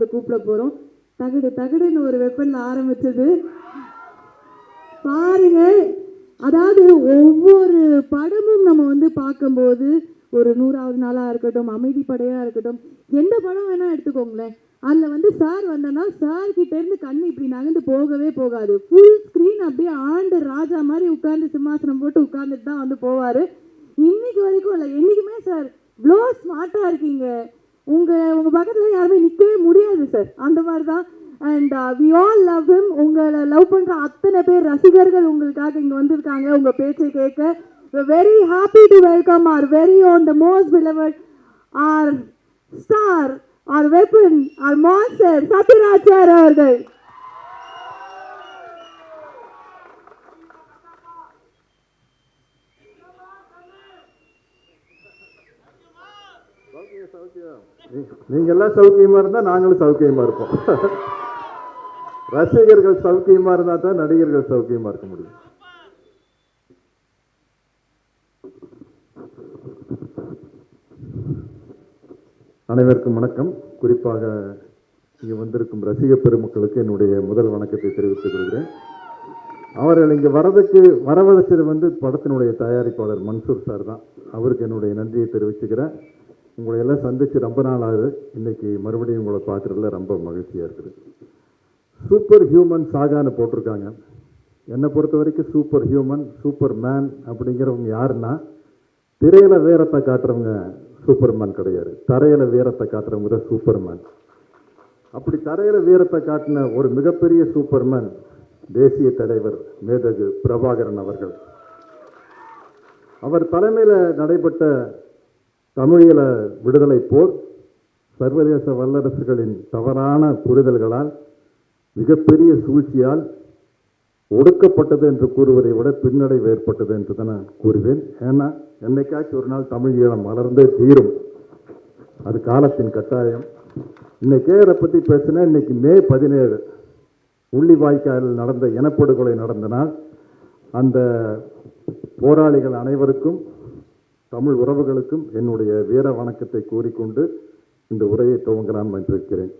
வந்து கூப்பிட போறோம். தகடு தகடுன்னு ஒரு வெப்பன்ல ஆரம்பிச்சது. பாருங்க. அதாவது ஒவ்வொரு படமும் நம்ம வந்து பார்க்கும்போது ஒரு நூறாவது நாளாக இருக்கட்டும் அமைதி படையாக இருக்கட்டும் எந்த படம் வேணால் எடுத்துக்கோங்களேன். அதில் வந்து சார் வந்தோன்னா சார் கண் இப்படி நகர்ந்து போகவே போகாது. ஃபுல் ஸ்க்ரீன் அப்படியே ஆண்டு ராஜா மாதிரி உட்காந்து சிம்மாசனம் போட்டு உட்காந்துட்டு தான் வந்து போவார். இன்னைக்கு வரைக்கும் இல்லை என்றைக்குமே சார் இவ்வளோ ஸ்மார்ட்டாக இருக்கீங்க. உங்கள் உங்கள் பக்கத்தில் யாருமே நிற்கவே முடியாது சார் அந்த மாதிரி தான் and we all love him உங்களை லவ் பண்ணுற அத்தனை பேர் ரசிகர்கள் உங்களுக்காக இங்கே வந்திருக்காங்க. உங்கள் பேச்சை கேட்க. Very happy to welcome our very own the most beloved our star our weapon our master Sathyaraj sir அவர்கள். நீங்க எல்லாம் சௌக்கியமா இருந்தா நாங்களும் சௌக்கியமா இருப்போம். ரசிகர்கள் சௌக்கியமா இருந்தா தான் நடிகர்கள் சௌக்கியமா இருக்க முடியும். அனைவருக்கும் வணக்கம். குறிப்பாக இங்கே வந்திருக்கும் ரசிக பெருமக்களுக்கு என்னுடைய முதல் வணக்கத்தை தெரிவித்துக் கொள்கிறேன். அவர்கள் இங்கே வரதுக்கு வரவழைச்சது வந்து படத்தினுடைய தயாரிப்பாளர் மன்சூர் சார் தான். அவருக்கு என்னுடைய நன்றியை தெரிவிச்சுக்கிறேன். உங்களை எல்லாம் சந்திச்சு ரொம்ப நாள் ஆகுது. இன்னைக்கு மறுபடியும் உங்களை பார்க்குறதுல ரொம்ப மகிழ்ச்சியாக இருக்குது. சூப்பர் ஹியூமன் சாகான்னு போட்டிருக்காங்க. என்னை பொறுத்த வரைக்கும் சூப்பர் ஹியூமன் சூப்பர் மேன் அப்படிங்கிறவங்க யாருன்னா திரையில் வீரத்தை காட்டுறவங்க சூப்பர்மேன் கிடையாது. தரையில் வீரத்தை காட்டுறவங்க தான் சூப்பர்மேன் அப்படி தரையில் வீரத்தை காட்டின ஒரு மிகப்பெரிய சூப்பர்மேன் தேசிய தலைவர் மேதகு பிரபாகரன் அவர்கள். அவர் தலைமையில் நடைபெற்ற தமிழீழ விடுதலை போர் சர்வதேச வல்லரசுகளின் தவறான புரிதல்களால் மிகப்பெரிய சூழ்ச்சியால் ஒடுக்கப்பட்டது என்று கூறுவதை விட பின்னடைவு ஏற்பட்டது என்று தான் நான் கூறுவேன். ஏன்னா என்னைக்காச்சும் ஒரு நாள் தமிழ் ஈழம் வளர்ந்தே தீரும். அது காலத்தின் கட்டாயம். இன்னைக்கே அதை பற்றி பேசினா இன்னைக்கு மே பதினேழு உள்ளிவாய்க்காலில் நடந்த இனப்படுகொலை நடந்த நாள். அந்த போராளிகள் அனைவருக்கும் தமிழ் உறவுகளுக்கும் என்னுடைய வீர வணக்கத்தை கூறிக்கொண்டு இந்த உரையை துவங்கலாம் வந்திருக்கிறேன்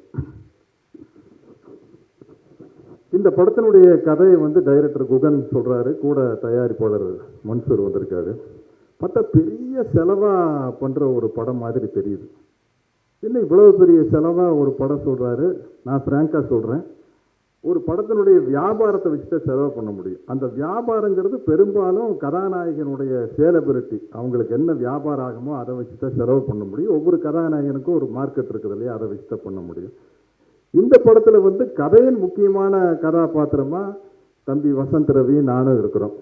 இந்த படத்தினுடைய கதையை வந்து டைரக்டர் குகன் சொல்றாரு. கூட தயாரிப்பாளர் மன்சூர் வந்திருக்காரு. பார்த்தா பெரிய செலவா பண்ற ஒரு படம் மாதிரி தெரியுது. என்ன இவ்வளவு பெரிய செலவா ஒரு படம் சொல்றாரு? நான் பிராங்கா சொல்றேன். ஒரு படத்தினுடைய வியாபாரத்தை வச்சு தான் செலவு பண்ண முடியும். அந்த வியாபாரங்கிறது பெரும்பாலும் கதாநாயகனுடைய சேலபிலிட்டி அவங்களுக்கு என்ன வியாபாரம் ஆகுமோ அதை வச்சு தான் செலவு பண்ண முடியும். ஒவ்வொரு கதாநாயகனுக்கும் ஒரு மார்க்கெட் இருக்குது இல்லையா அதை வச்சு தான் பண்ண முடியும். இந்த படத்தில் வந்து கதையின் முக்கியமான கதாபாத்திரமாக தம்பி வசந்த் ரவி நானும் இருக்கிறோம்.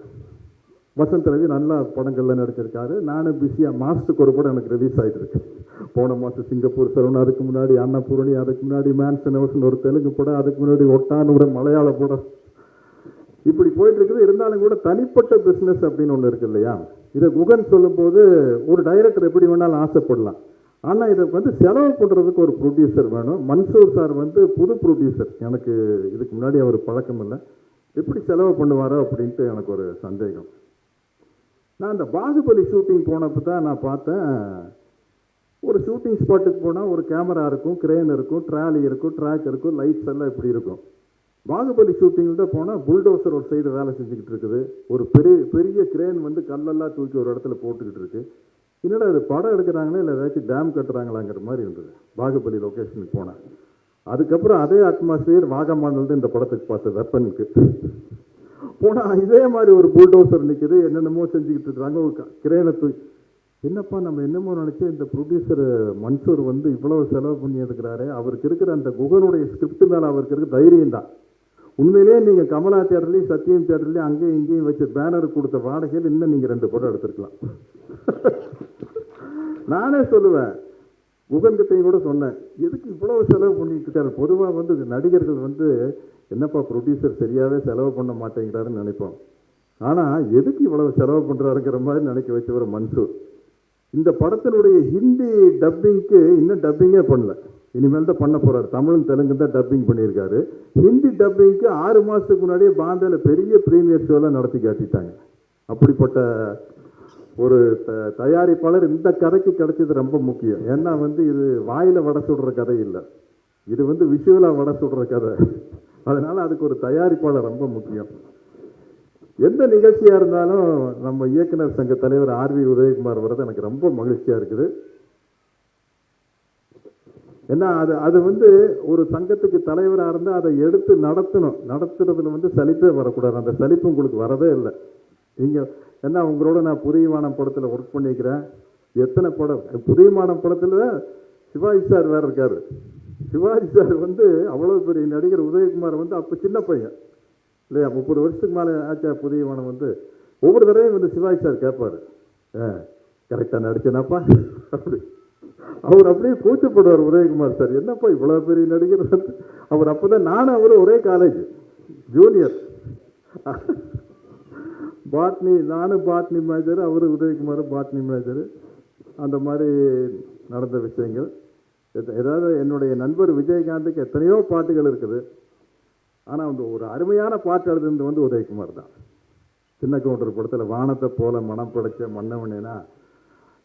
வசந்த் ரவி நல்ல படங்களில் நடிச்சிருக்காரு. நானும் பிஸியாக மாதத்துக்கு ஒரு படம் எனக்கு ரிலீஸ் ஆகிட்டு இருக்கு. போன மாதம் சிங்கப்பூர் சரவணன் அதுக்கு முன்னாடி அன்னபூரணி அதுக்கு முன்னாடி மேன்சன் அவசன் ஒரு தெலுங்கு படம் அதுக்கு முன்னாடி ஒட்டான் ஒரு மலையாள படம். இப்படி போயிட்டு இருக்குது. இருந்தாலும் கூட தனிப்பட்ட பிஸ்னஸ் அப்படின்னு ஒன்று இருக்கு இல்லையா? இதை குகன் சொல்லும்போது ஒரு டைரக்டர் எப்படி வேணாலும் ஆசைப்படலாம். ஆனால் இதை வந்து செலவு பண்ணுறதுக்கு ஒரு ப்ரொடியூசர் வேணும். மன்சூர் சார் வந்து புது ப்ரொடியூசர் எனக்கு இதுக்கு முன்னாடி அவர் பழக்கம் இல்லை. எப்படி செலவு பண்ணுவாரோ அப்படின்ட்டு எனக்கு ஒரு சந்தேகம். நான் இந்த பாகுபலி ஷூட்டிங் போனப்போ தான் நான் பார்த்தேன். ஒரு ஷூட்டிங் ஸ்பாட்டுக்கு போனால் ஒரு கேமரா இருக்கும் கிரேன் இருக்கும் ட்ராலி இருக்கும் ட்ராக் இருக்கும் லைட்ஸ் எல்லாம் இப்படி இருக்கும். பாகுபலி ஷூட்டிங்கிட்ட போனால் புல்டோசர் ஒரு சைடு வேலை செஞ்சுக்கிட்டு இருக்குது. ஒரு பெரிய பெரிய கிரேன் வந்து கல்லெல்லாம் தூக்கி ஒரு இடத்துல போட்டுக்கிட்டு இருக்கு. என்னடா அது படம் எடுக்கிறாங்களா இல்லை ஏதாச்சும் டேம் கட்டுறாங்களாங்கிற மாதிரி இருந்தது பாகுபலி லொக்கேஷனுக்கு போனேன் அதுக்கப்புறம் அதே அட்மாஸ்பியர் வாகமானது இந்த படத்துக்கு பார்த்த வெப்பனுக்கு போனால் இதே மாதிரி ஒரு புல்டோசர் நிற்குது என்னென்னமோ செஞ்சுக்கிட்டு இருக்கிறாங்க ஒரு கிரேனை தூக்கி என்னப்பா நம்ம என்னமோ நினச்சி இந்த ப்ரொடியூசர் மன்சூர் வந்து இவ்வளவு செலவு பண்ணி எடுக்கிறாரு அவருக்கு இருக்கிற அந்த குகனுடைய ஸ்கிரிப்ட் மேலே அவருக்கு இருக்கிற தைரியம் தான். உண்மையிலேயே நீங்கள் கமலா தேட்டர்லேயும் சத்தியம் தேட்டர்லேயும் அங்கேயும் இங்கேயும் வச்சு பேனர் கொடுத்த வாடகையில் இன்னும் நீங்கள் ரெண்டு படம் எடுத்துருக்கலாம். நானே சொல்லுவேன் குகன்கிட்டையும் கூட சொன்னேன் எதுக்கு இவ்வளவு செலவு பண்ணிட்டு இருக்காரு? பொதுவாக வந்து நடிகர்கள் வந்து என்னப்பா ப்ரொடியூசர் சரியாகவே செலவு பண்ண மாட்டேங்கிறாருன்னு நினைப்போம். ஆனால் எதுக்கு இவ்வளவு செலவு பண்ணுறாருங்கிற மாதிரி நினைக்க வச்சவர் மன்சூர். இந்த படத்தினுடைய ஹிந்தி டப்பிங்க்கு இன்னும் டப்பிங்கே பண்ணல. இனிமேல் தான் பண்ண போகிறார் தமிழும் தெலுங்கு தான் டப்பிங் பண்ணியிருக்காரு. ஹிந்தி டப்பிங்க்கு ஆறு மாதத்துக்கு முன்னாடியே பாந்தையில் பெரிய ப்ரீமியர் ஷோலாம் நடத்தி காட்டிட்டாங்க. அப்படிப்பட்ட ஒரு த- தயாரிப்பாளர் இந்த கதைக்கு கிடைச்சது ரொம்ப முக்கியம். ஏன்னா வந்து இது வாயில் வடை சுடுற கதை இல்லை. இது வந்து விஷுவலாக வட சுடுற கதை. அதனால் அதுக்கு ஒரு தயாரிப்பாளர் ரொம்ப முக்கியம். எந்த நிகழ்ச்சியாக இருந்தாலும் நம்ம இயக்குனர் சங்க தலைவர் ஆர் வி உதயகுமார் வர்றது எனக்கு ரொம்ப மகிழ்ச்சியாக இருக்குது. ஏன்னா அது அது வந்து ஒரு சங்கத்துக்கு தலைவராக இருந்தால் அதை எடுத்து நடத்தணும். நடத்துறதுல வந்து சலிப்பே வரக்கூடாது. அந்த சலிப்பு உங்களுக்கு வரதே இல்லை. நீங்கள் ஏன்னா உங்களோட நான் புரியமான படத்தில் ஒர்க் பண்ணிக்கிறேன். எத்தனை படம்? புரியமான படத்தில் சிவாஜி சார் வேறு இருக்கார். சிவாஜி சார் வந்து அவ்வளோ பெரிய நடிகர் உதயகுமார் வந்து அப்போ சின்ன பையன். இல்லையா? முப்பது வருஷத்துக்கு மேலே ஆச்சா புதியவானம் வந்து ஒவ்வொரு தடவையும் வந்து சிவாஜி சார் கேட்பாரு. ஆ கரெக்டாக நடிச்சேனாப்பா? அப்படி. அவர் அப்படியே கூச்சப்படுவார் உதயகுமார் சார். என்னப்பா இவ்வளோ பெரிய நடிகர் வந்து? அவர் அப்போ தான் நானும் அவரும் ஒரே காலேஜ் ஜூனியர் பாட்னி நானும் பாட்னி மேஜர் அவர் உதயகுமார் பாட்னி மேஜர் அந்த மாதிரி நடந்த விஷயங்கள். எத- ஏதாவது என்னுடைய நண்பர் விஜயகாந்துக்கு எத்தனையோ பாட்டுகள் இருக்குது. ஆனால் அந்த ஒரு அருமையான பாட்டு எழுதுனது வந்து உதயகுமார் தான். சின்ன கவுண்டர் படத்தில் வானத்தை போல மனம் படைச்ச மன்னவனேனா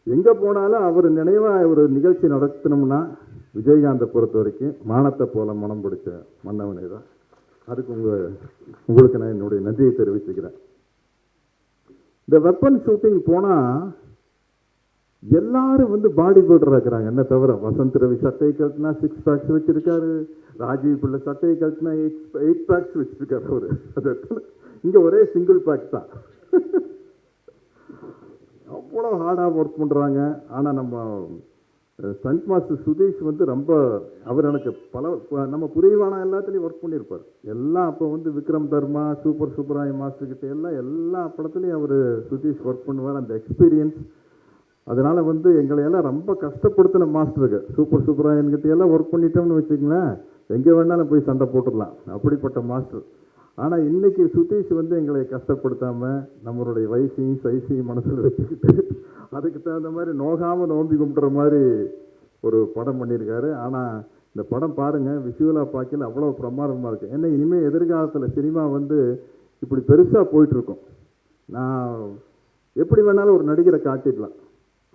எங்கே போனாலும் அவர் நினைவாக ஒரு நிகழ்ச்சி நடத்தினோம்னா விஜயகாந்தை பொறுத்த வரைக்கும் வானத்தை போல மனம் பிடிச்ச மன்னவனே தான். அதுக்கு உங்கள் உங்களுக்கு நான் என்னுடைய நன்றியை தெரிவிச்சுக்கிறேன். இந்த வெப்பன் ஷூட்டிங் போனால் எல்லாரும் வந்து பாடி பில்டர் இருக்கிறாங்க. என்ன தவிர வசந்த் ரவி சட்டையை கழட்டினா சிக்ஸ் பேக்ஸ் வச்சிருக்காரு. ராஜீவ் பிள்ளை சட்டையை கழட்டினா எயிட் எயிட் பேக்ஸ் வச்சிருக்காரு அவரு. அது இங்கே ஒரே சிங்கிள் பேக் தான். அவ்வளோ ஹார்டாக ஒர்க் பண்ணுறாங்க ஆனால் நம்ம ஸ்டண்ட் மாஸ்டர் சுதீஷ் வந்து ரொம்ப அவர் எனக்கு பல நம்ம புரியவான எல்லாத்துலேயும் ஒர்க் பண்ணியிருப்பார் எல்லாம் அப்போ வந்து விக்ரம் தர்மா சூப்பர் சூப்பராய மாஸ்டர் கிட்டே எல்லாம் எல்லா படத்துலையும் அவர் சுதீஷ் ஒர்க் பண்ணுவார். அந்த எக்ஸ்பீரியன்ஸ் அதனால் வந்து எங்களை எல்லாம் ரொம்ப கஷ்டப்படுத்தின மாஸ்டருக்கு சூப்பர் சூப்பராக கிட்ட எல்லாம் ஒர்க் பண்ணிட்டோம்னு வச்சுக்கங்களேன். எங்கே வேணாலும் போய் சண்டை போட்டுடலாம். அப்படிப்பட்ட மாஸ்டர். ஆனால் இன்னைக்கு சுதீஷ் வந்து எங்களை கஷ்டப்படுத்தாமல் நம்மளுடைய வயசையும் சைஸையும் மனசில் வச்சுக்கிட்டு அதுக்கு தகுந்த மாதிரி நோகாமல் நோம்பி கும்பிட்ற மாதிரி ஒரு படம் பண்ணியிருக்காரு. ஆனால் இந்த படம் பாருங்கள் விஷுவலாக பார்க்கல அவ்வளோ பிரமாதமாக இருக்குது ஏன்னா இனிமேல் எதிர்காலத்தில் சினிமா வந்து இப்படி பெருசாக போயிட்டுருக்கோம் நான் எப்படி வேணாலும் ஒரு நடிகரை காட்டிடலாம்.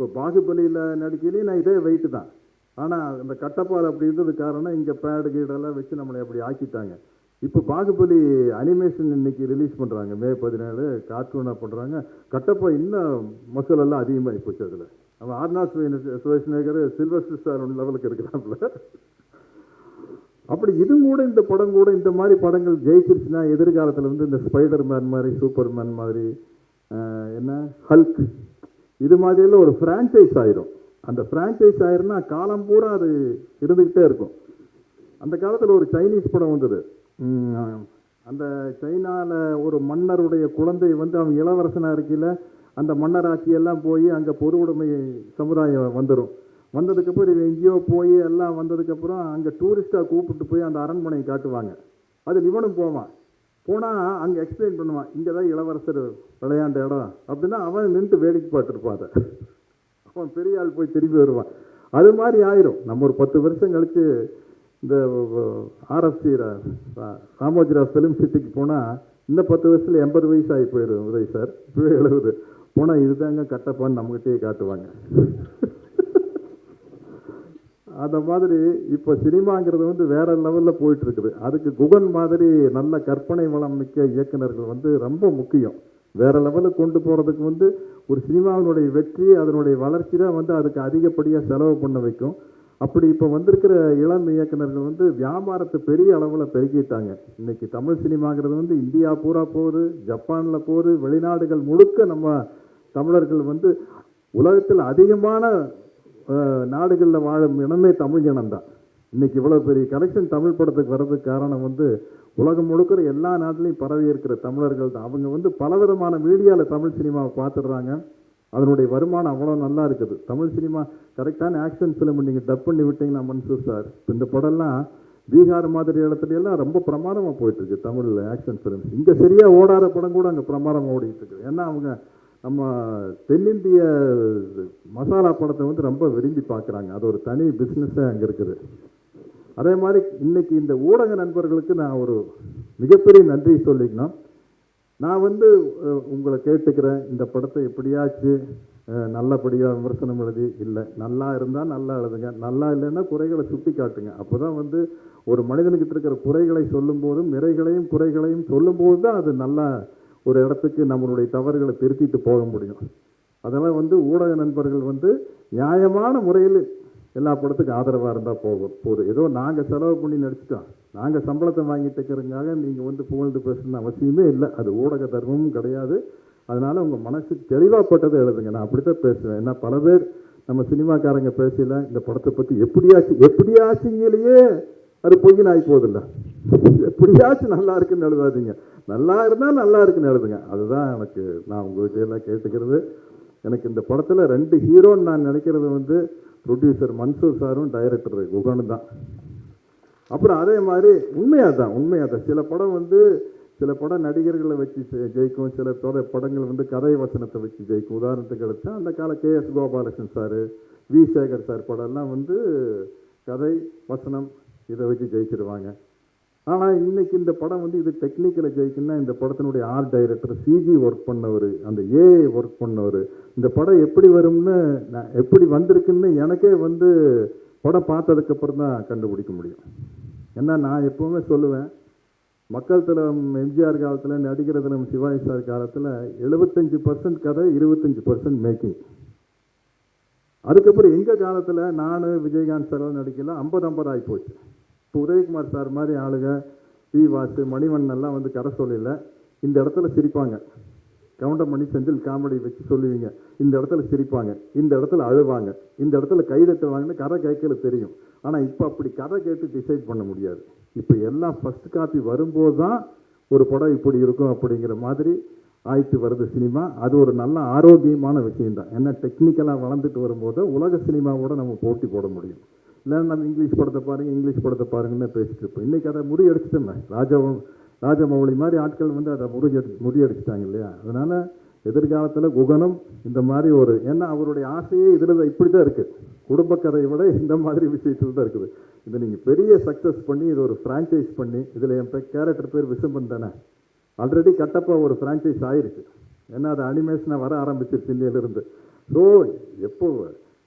இப்போ பாகுபலியில் நடிக்கையிலேயே நான் இதே வெயிட்டு தான். ஆனால் அந்த கட்டப்பால் அப்படி இருந்தது காரணம் இங்கே பேடு கீடெல்லாம் வச்சு நம்மளை அப்படி ஆக்கிட்டாங்க. இப்போ பாகுபலி அனிமேஷன் இன்னைக்கு ரிலீஸ் பண்ணுறாங்க மே பதினேழு கார்ட்டூனாக பண்ணுறாங்க கட்டப்பா இன்னும் மசல் எல்லாம் அதிகமாகி போச்சு அதில். அவன் ஆர்னாஸ் சுவேஷ்நேகர் சில்வர் ஸ்டார் லெவலுக்கு இருக்கிறாப்புல. அப்படி இது கூட இந்த படம் கூட இந்த மாதிரி படங்கள் ஜெயிச்சிருச்சுன்னா எதிர்காலத்தில் வந்து இந்த ஸ்பைடர் மேன் மாதிரி சூப்பர் மேன் மாதிரி என்ன? ஹல்க் இது மாதிரியெல்லாம் ஒரு ஃப்ரான்ச்சைஸ் ஆயிரும். அந்த ஃப்ரான்ச்சைஸ் ஆயிரும்னா காலம் பூரா அது இருந்துக்கிட்டே இருக்கும். அந்த காலத்தில் ஒரு சைனீஸ் படம் வந்தது. அந்த சைனாவில் ஒரு மன்னருடைய குழந்தை வந்து அவன் இளவரசனாக இருக்கையில் அந்த மன்னராட்சியெல்லாம் போய் அங்கே பொது சமுதாயம் வந்துடும் வந்ததுக்கப்புறம் இவன் எங்கேயோ போய் எல்லாம் வந்ததுக்கப்புறம் அங்கே டூரிஸ்ட்டாக கூப்பிட்டு போய் அந்த அரண்மனையை காட்டுவாங்க. அதில் இவனும் போவான். போனால் அங்கே எக்ஸ்பிளைன் பண்ணுவான் இங்கே தான் இளவரசர் விளையாண்ட இடம். அப்படின்னா அவன் நின்று வேடிக்கை பார்த்துருப்பான் அதை அவன் பெரிய ஆள் போய் திரும்பி வருவான். அது மாதிரி ஆயிரும். நம்ம ஒரு பத்து வருஷம் கழித்து இந்த ஆர்எஃப்சி ராமோஜிராவ் ஃபிலிம் சிட்டிக்கு போனால் இன்னும் பத்து வயசில் எண்பது வயசு ஆகி போயிடும் உதய் சார். இப்போவே எழுபது. போனால் இதுதாங்க கட்டப்பான்னு நம்மகிட்டயே காட்டுவாங்க. அந்த மாதிரி இப்போ சினிமாங்கிறது வந்து வேற லெவலில் போயிட்டு இருக்குது அதுக்கு குகன் மாதிரி நல்ல கற்பனை வளம் மிக்க இயக்குனர்கள் வந்து ரொம்ப முக்கியம். வேற லெவலுக்கு கொண்டு போகிறதுக்கு வந்து ஒரு சினிமாவினுடைய வெற்றி அதனுடைய வளர்ச்சி தான் வந்து அதுக்கு அதிகப்படியாக செலவு பண்ண வைக்கும். அப்படி இப்போ வந்திருக்கிற இளம் இயக்குனர்கள் வந்து வியாபாரத்தை பெரிய அளவில் பெருக்கிட்டாங்க. இன்னைக்கு தமிழ் சினிமாங்கிறது வந்து இந்தியா பூரா போகுது ஜப்பானில் போகுது வெளிநாடுகள் முழுக்க நம்ம தமிழர்கள் வந்து உலகத்தில் அதிகமான நாடுகளில் வாழும் இனமே தமிழ் இனம்தான். இன்னைக்கு இவ்வளோ பெரிய கலெக்ஷன் தமிழ் படத்துக்கு வர்றதுக்கு காரணம் வந்து உலகம் முழுக்கிற எல்லா நாட்டிலையும் பரவி இருக்கிற தமிழர்கள் தான். அவங்க வந்து பலவிதமான மீடியாவில் தமிழ் சினிமாவை பார்த்துடுறாங்க. அதனுடைய வருமானம் அவ்வளோ நல்லா இருக்குது. தமிழ் சினிமா கரெக்டான ஆக்ஷன் ஃபிலிம் நீங்கள் டப் பண்ணி விட்டீங்கன்னா மன்சூர் சார் இப்போ இந்த படம்லாம் பீகார் மாதிரி இடத்துல எல்லாம் ரொம்ப பிரமாதமாக போயிட்டுருக்கு தமிழில் ஆக்ஷன் ஃபிலிம்ஸ் இங்கே சரியாக ஓடாத படம் கூட அங்கே பிரமாதமாக ஓடிட்டு இருக்குது. ஏன்னா அவங்க நம்ம தென்னிந்திய மசாலா படத்தை வந்து ரொம்ப விரும்பி பார்க்குறாங்க. அது ஒரு தனி பிஸ்னஸ்ஸே அங்கே இருக்குது. அதே மாதிரி இன்னைக்கு இந்த ஊடக நண்பர்களுக்கு நான் ஒரு மிகப்பெரிய நன்றி சொல்லிக்கணும். நான் வந்து உங்களை கேட்டுக்கிறேன். இந்த படத்தை எப்படியாச்சு நல்லபடியாக விமர்சனம் எழுதி இல்லை நல்லா இருந்தால் நல்லா எழுதுங்க. நல்லா இல்லைன்னா குறைகளை சுட்டி காட்டுங்க. அப்போ தான் வந்து ஒரு மனிதனுக்கிட்ட இருக்கிற குறைகளை சொல்லும்போதும் நிறைகளையும் குறைகளையும் சொல்லும்போது தான் அது நல்லா ஒரு இடத்துக்கு நம்மளுடைய தவறுகளை திருத்திட்டு போக முடியும். அதெல்லாம் வந்து ஊடக நண்பர்கள் வந்து நியாயமான முறையில் எல்லா படத்துக்கும் ஆதரவாக இருந்தால் போகும். போதும். ஏதோ நாங்கள் செலவு பண்ணி நடிச்சிட்டோம். நாங்கள் சம்பளத்தை வாங்கிட்டு இருக்கிறதுக்காக நீங்கள் வந்து புகழ்ந்து பேசணும்னு அவசியமே இல்லை. அது ஊடக தர்மமும் கிடையாது. அதனால் உங்கள் மனசுக்கு தெளிவாகப்பட்டதை எழுதுங்க. நான் அப்படி தான் பேசுவேன். ஏன்னா பல பேர் நம்ம சினிமாக்காரங்க பேசல இந்த படத்தை பற்றி எப்படியாச்சு எப்படியாச்சுங்களையே அது பொய்யின் ஆகி போதில்லை எப்படியாச்சும் நல்லா இருக்குன்னு எழுதாதீங்க. நல்லா இருந்தால் நல்லா இருக்குன்னு எழுதுங்க. அதுதான் எனக்கு நான் உங்கள்கிட்ட எல்லாம் கேட்டுக்கிறது. எனக்கு இந்த படத்தில் ரெண்டு ஹீரோன்னு நான் நினைக்கிறது வந்து ப்ரொடியூசர் மன்சூர் சாரும் டைரக்டர் குகனும் தான். அப்புறம் அதே மாதிரி உண்மையாக தான் உண்மையாக தான் சில படம் வந்து சில படம் நடிகர்களை வச்சு ஜெயிக்கும். சில தொட படங்கள் வந்து கதை வசனத்தை வச்சு ஜெயிக்கும். உதாரணத்துக்கு எடுத்தா அந்த கால K. S. Gopalakrishnan sir V. Sekhar sir படம்லாம் வந்து கதை வசனம் இதை வச்சு ஜெயிச்சிருவாங்க. ஆனால் இன்னைக்கு இந்த படம் வந்து இது டெக்னிக்கலை ஜெயிக்குன்னா இந்த படத்தினுடைய ஆர்ட் டைரக்டர் சிஜி ஒர்க் பண்ணவர் அந்த ஏஐ ஒர்க் பண்ணவர் இந்த படம் எப்படி வரும்னு நான் எப்படி வந்திருக்குன்னு எனக்கே வந்து படம் பார்த்ததுக்கப்புறம் தான் கண்டுபிடிக்க முடியும். ஏன்னா நான் எப்போவுமே சொல்லுவேன் மக்கள் தலம் எம்ஜிஆர் காலத்தில் நடிகர் தலம் சிவாஜி சார் காலத்தில் எழுபத்தஞ்சு பர்சன்ட் கதை இருபத்தஞ்சு பர்சன்ட் மேக்கிங் அதுக்கப்புறம் எங்கள் காலத்தில் நான் விஜயகாந்த் சார் நடிக்கலாம் ஐம்பது ஐம்பது ஆகி போச்சு. இப்போ உதயகுமார் சார் மாதிரி ஆளுங்க வி வாசு மணிவண்ணன் எல்லாம் வந்து கரை சொல்லல இந்த இடத்துல சிரிப்பாங்க. கவுண்டமணி செந்தில் காமெடி வச்சு சொல்லுவீங்க. இந்த இடத்துல சிரிப்பாங்க இந்த இடத்துல அழுவாங்க இந்த இடத்துல கைதட்டுவாங்கன்னு கரை கேட்கல தெரியும். ஆனால் இப்போ அப்படி கதை கேட்டு டிசைட் பண்ண முடியாது. இப்போ எல்லாம் ஃபர்ஸ்ட் காப்பி வரும்போது தான் ஒரு படம் இப்படி இருக்கும் அப்படிங்கிற மாதிரி ஆயிட்டு வருது சினிமா. அது ஒரு நல்ல ஆரோக்கியமான விஷயம்தான். ஏன்னா டெக்னிக்கலாக வளர்ந்துட்டு வரும்போது உலக சினிமாவோட நம்ம போட்டி போட முடியும். இல்லைன்னா நம்ம இங்கிலீஷ் படத்தை பாருங்கள் இங்கிலீஷ் படத்தை பாருங்கன்னு பேசிட்டு இருப்போம். இன்றைக்கி அதை முறியடிச்சிட்டோமே. ராஜா ராஜமௌழி மாதிரி ஆட்கள் வந்து அதை முறியடி முறியடிச்சிட்டாங்க இல்லையா? அதனால் எதிர்காலத்தில் குகனம் இந்த மாதிரி ஒரு ஏன்னா அவருடைய ஆசையே இதில் இப்படி தான் இருக்குது குடும்ப கதையை விட இந்த மாதிரி விஷயத்தில் தான் இருக்குது. இதை நீங்கள் பெரிய சக்ஸஸ் பண்ணி இது ஒரு ஃப்ரான்ச்சைஸ் பண்ணி இதில் என் கேரக்டர் பேர் விசம்பன் தானே? ஆல்ரெடி கட்டப்பா ஒரு ஃப்ரான்ச்சைஸ் ஆயிருக்கு. ஏன்னா அது அனிமேஷனாக வர ஆரம்பிச்சிருச்சு இந்தியிலிருந்து ஸோ எப்போ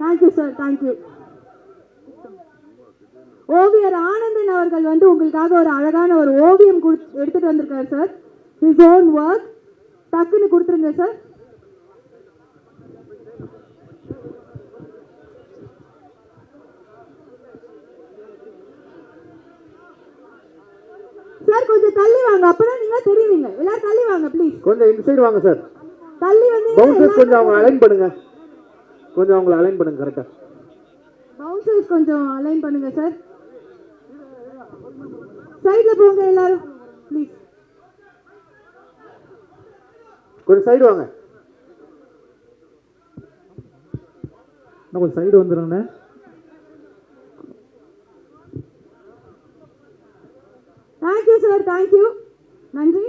தேங்க்யூ சார் தேங்க்யூ ஓவியர் ஆனந்தன் அவர்கள் வந்து உங்களுக்காக ஒரு அழகான ஒரு ஓவியம் எடுத்துட்டு வந்திருக்காரு சார் his ஓன் ஒர்க் டக்குன்னு கொடுத்துருங்க சார் சார் கொஞ்சம் தள்ளி வாங்க. அப்பதான் நீங்க தெரியுவீங்க எல்லாரும் தள்ளி வாங்க ப்ளீஸ் கொஞ்சம் இந்த சைடு வாங்க சார் தள்ளி வந்து பவுன்சர்ஸ் கொஞ்சம் அவங்க அலைன் பண்ணுங்க. கொஞ்சம் அவங்கள அலைன் பண்ணுங்க கரெக்டா பவுன்சர்ஸ் கொஞ்சம் அலைன் பண்ணுங்க சார் சைடுல போங்க எல்லாரும். ப்ளீஸ் கொஞ்சம் சைடு வாங்க. கொஞ்சம் side வந்துடுங்கண்ணே thank you sir thank you நன்றி.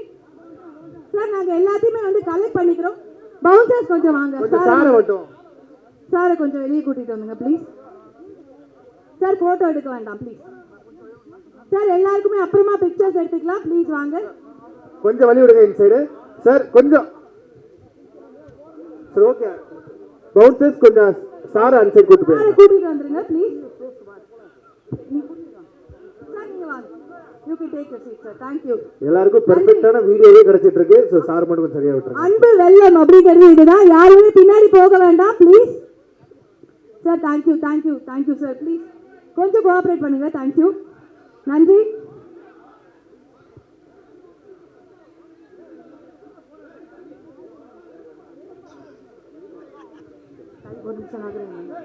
சார் நாங்க எல்லாத்தையுமே வந்து கலெக்ட் பண்ணிக்கிறோம். பவுன்சர்ஸ் கொஞ்சம் வாங்க. சாரை மட்டும். சாரை கொஞ்சம் வெளியே கூட்டிட்டு வந்துங்க ப்ளீஸ் சார் போட்டோ எடுக்க வேண்டாம் ப்ளீஸ் சார் எல்லாருக்குமே அப்புறமா பிக்சர்ஸ் எடுத்துக்கலாம் ப்ளீஸ் வாங்க. கொஞ்சம் வழி விடுங்க இந்த சைடு சார் கொஞ்சம். சரி ஓகே பவுன்சர்ஸ் கொஞ்சம் சாரை சைடு கூட்டு போயிருங்க கூட்டிட்டு வந்துருங்க ப்ளீஸ் எல்லாருக்கும் பெர்ஃபெக்டான வீடியோவே கிடைச்சிட்டு இருக்கு. சார் மட்டும் சரியா விட்டுருங்க. அன்பு வெள்ளம் அப்படிங்கிறது இதுதான். யாருமே பின்னாடி போக வேண்டாம் please sir thank you thank you thank you sir please கொஞ்சம் கோஆப்ரேட் பண்ணுங்க. தேங்க்யூ நன்றி. ஒரு நிமிஷம் நகருங்க.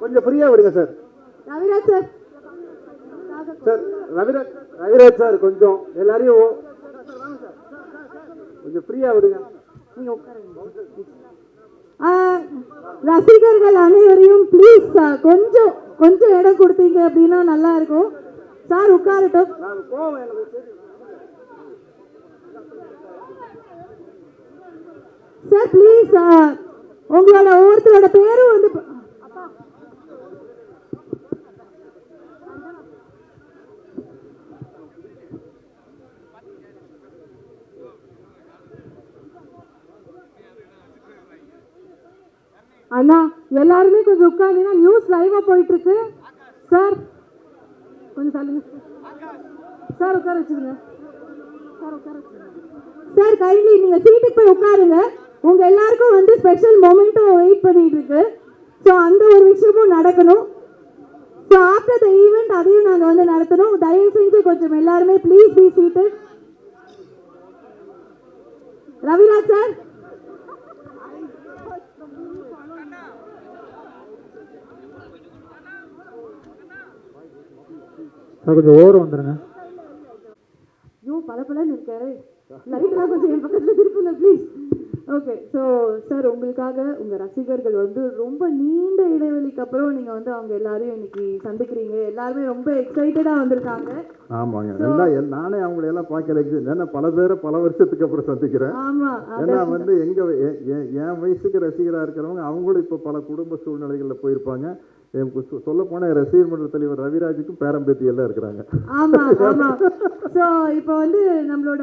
கொஞ்சம் ஃப்ரீயா விடுங்க sir Raviraj sir sir Raviraj Raviraj sir கொஞ்சம் எல்லாரையும் கொஞ்சம் ஃப்ரீயா விடுங்க. ரசிகர்கள் அனைவரையும் ப்ளீஸ் கொஞ்சம் கொஞ்சம் இடம் கொடுத்தீங்க அப்படின்னா நல்லா இருக்கும். சார் உட்காரட்டும். சார். ப்ளீஸ் உங்களோட ஒவ்வொருத்தரோட பேரும் வந்து அண்ணா எல்லாருமே கொஞ்சம் உட்காந்தீங்கன்னா நியூஸ் லைவா போயிட்டு இருக்கு சார் கொஞ்சம் சொல்லுங்க சார் உட்கார வச்சுருங்க சார் உட்கார வச்சுருங்க சார் கைலி நீங்க சீட்டுக்கு போய் உட்காருங்க. உங்க எல்லாருக்கும் வந்து ஸ்பெஷல் மொமெண்ட்டும் வெயிட் பண்ணிட்டு இருக்கு ஸோ அந்த ஒரு விஷயமும் நடக்கணும். ஸோ ஆஃப்டர் த ஈவெண்ட் அதையும் நாங்கள் வந்து நடத்தணும். தயவு செஞ்சு கொஞ்சம் எல்லாருமே please be seat Raviraj sir sir கொஞ்சம் ஓரம் வந்துருங்க. ஐயோ பல பலன்னு இருக்காரு லைட்லாம் கொஞ்சம் என் பக்கத்தில் திருப்பில்ல ப்ளீஸ் ஓகே ஸோ சார் உங்களுக்காக உங்கள் ரசிகர்கள் வந்து ரொம்ப நீண்ட இடைவெளிக்கு அப்புறம் நீங்கள் வந்து அவங்க எல்லாரையும் இன்னைக்கு சந்திக்கிறீங்க. எல்லாருமே ரொம்ப எக்ஸைட்டடாக வந்திருக்காங்க. ஆமாங்க. எல்லாம் நானே அவங்களை எல்லாம் பார்க்கல. ஏன்னா பல பேரை பல வருஷத்துக்கு அப்புறம் சந்திக்கிறேன். ஆமாம் ஏன்னா வந்து எங்க என் வயசுக்கு ரசிகரா இருக்கிறவங்க அவங்களும் இப்போ பல குடும்ப சூழ்நிலைகள்ல போயிருப்பாங்க. சொல்ல போன ரசிகர் மன்ற தலைவர் ரவிராஜுக்கும் பேரம்பேத்தி எல்லாம் இருக்கிறாங்க. ஆமா ஆமா. ஸோ இப்போ வந்து நம்மளோட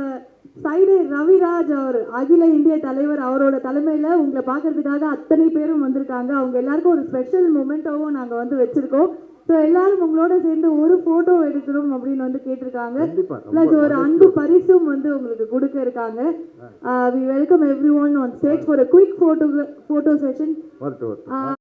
சைடு ரவிராஜ் அவர் அகில இந்திய தலைவர் அவரோட தலைமையில உங்களை பார்க்கறதுக்காக அத்தனை பேரும் வந்திருக்காங்க. அவங்க எல்லாருக்கும் ஒரு ஸ்பெஷல் மூமெண்ட்டாவும் நாங்க வந்து வச்சிருக்கோம். ஸோ எல்லாரும் உங்களோட சேர்ந்து ஒரு போட்டோ எடுக்கணும் அப்படின்னு வந்து கேட்டிருக்காங்க. ப்ளஸ் ஒரு அன்பு பரிசும் வந்து உங்களுக்கு கொடுக்க இருக்காங்க. We welcome every on stage for quick photo photo session